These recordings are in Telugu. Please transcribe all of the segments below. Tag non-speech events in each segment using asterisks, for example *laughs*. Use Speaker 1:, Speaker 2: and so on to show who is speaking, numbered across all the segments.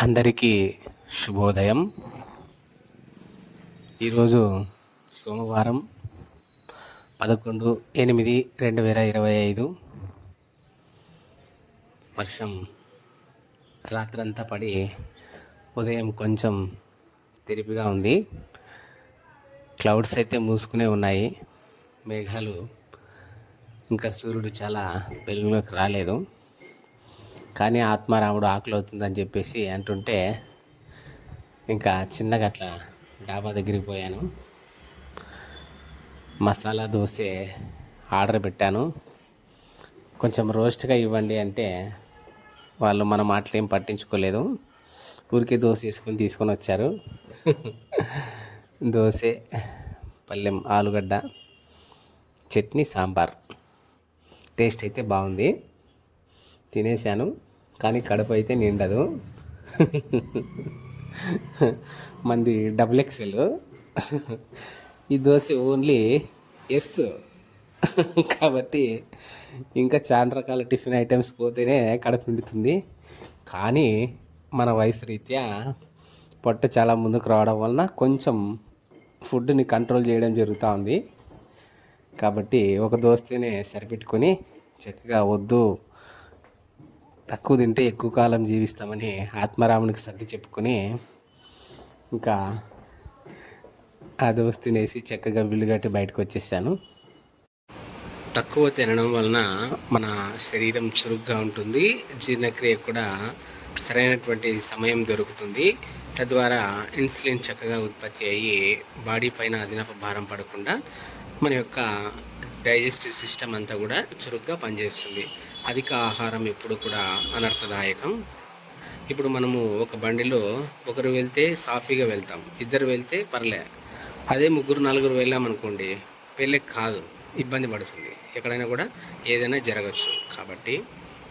Speaker 1: అందరికీ శుభోదయం. ఈరోజు సోమవారం పదకొండు ఎనిమిది రెండు వేల ఇరవై ఐదు. వర్షం రాత్రంతా పడి ఉదయం కొంచెం తెరిపిగా ఉంది. క్లౌడ్స్ అయితే మూసుకునే ఉన్నాయి. మేఘాలు ఇంకా సూర్యుడు చాలా వెలుగులోకి రాలేదు. కానీ ఆత్మారాముడు ఆకలి అవుతుందని చెప్పేసి అంటుంటే ఇంకా చిన్నగా అట్లా డాబా దగ్గరికి పోయాను. మసాలా దోశ ఆర్డర్ పెట్టాను. కొంచెం రోస్ట్గా ఇవ్వండి అంటే వాళ్ళు మన మాటలు ఏం పట్టించుకోలేదు. ఊరికే దోశ వేసుకొని తీసుకొని వచ్చారు. *laughs* దోశ పల్లెం ఆలుగడ్డ చట్నీ సాంబార్. టేస్ట్ అయితే బాగుంది. తినేసాను కానీ కడుపు అయితే నిండదు. మంది డబుల్ ఎక్సెల్ ఈ దోశ ఓన్లీ ఎస్ కాబట్టి ఇంకా చాలా రకాల టిఫిన్ ఐటమ్స్ పోతేనే కడుపు నిండుతుంది. కానీ మన వయసు రీత్యా పొట్ట చాలా ముందుకు రావడం వలన కొంచెం ఫుడ్ని కంట్రోల్ చేయడం జరుగుతూ ఉంది. కాబట్టి ఒక దోస్తేనే సరిపెట్టుకొని చక్కగా వద్దు తక్కువ తింటే ఎక్కువ కాలం జీవిస్తామని ఆత్మరామునికి సర్ది చెప్పుకొని ఇంకా ఆ దోశ తినేసి చక్కగా విల్లుగట్టి బయటకు వచ్చేసాను. తక్కువ తినడం వలన మన శరీరం చురుగ్గా ఉంటుంది జీర్ణక్రియ కూడా సరైనటువంటి సమయం దొరుకుతుంది. తద్వారా ఇన్సులిన్ చక్కగా ఉత్పత్తి అయ్యి బాడీ పైన అదనపు భారం పడకుండా మన యొక్క డైజెస్టివ్ సిస్టమ్ అంతా కూడా చురుగ్గా పనిచేస్తుంది. అధిక ఆహారం ఎప్పుడు కూడా అనర్థదాయకం. ఇప్పుడు మనము ఒక బండిలో ఒకరు వెళ్తే సాఫీగా వెళ్తాం ఇద్దరు వెళ్తే పర్లే. అదే ముగ్గురు నలుగురు వెళ్ళామనుకోండి వెళ్ళే కాదు ఇబ్బంది పడుతుంది. ఎక్కడైనా కూడా ఏదైనా జరగచ్చు. కాబట్టి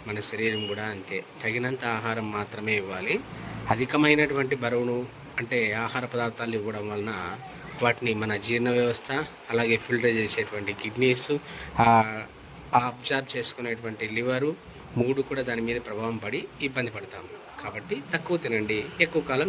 Speaker 1: మన శరీరం కూడా అంతే. తగినంత ఆహారం మాత్రమే ఇవ్వాలి. అధికమైనటువంటి బరువును అంటే ఆహార పదార్థాలు ఇవ్వడం వలన వాటిని మన జీర్ణ వ్యవస్థ అలాగే ఫిల్టర్ చేసేటువంటి కిడ్నీస్ అబ్జర్వ్ చేసుకునేటువంటి లివరు మూడు కూడా దాని మీద ప్రభావం పడి ఇబ్బంది పడతాము. కాబట్టి తక్కువ తినండి ఎక్కువ కాలం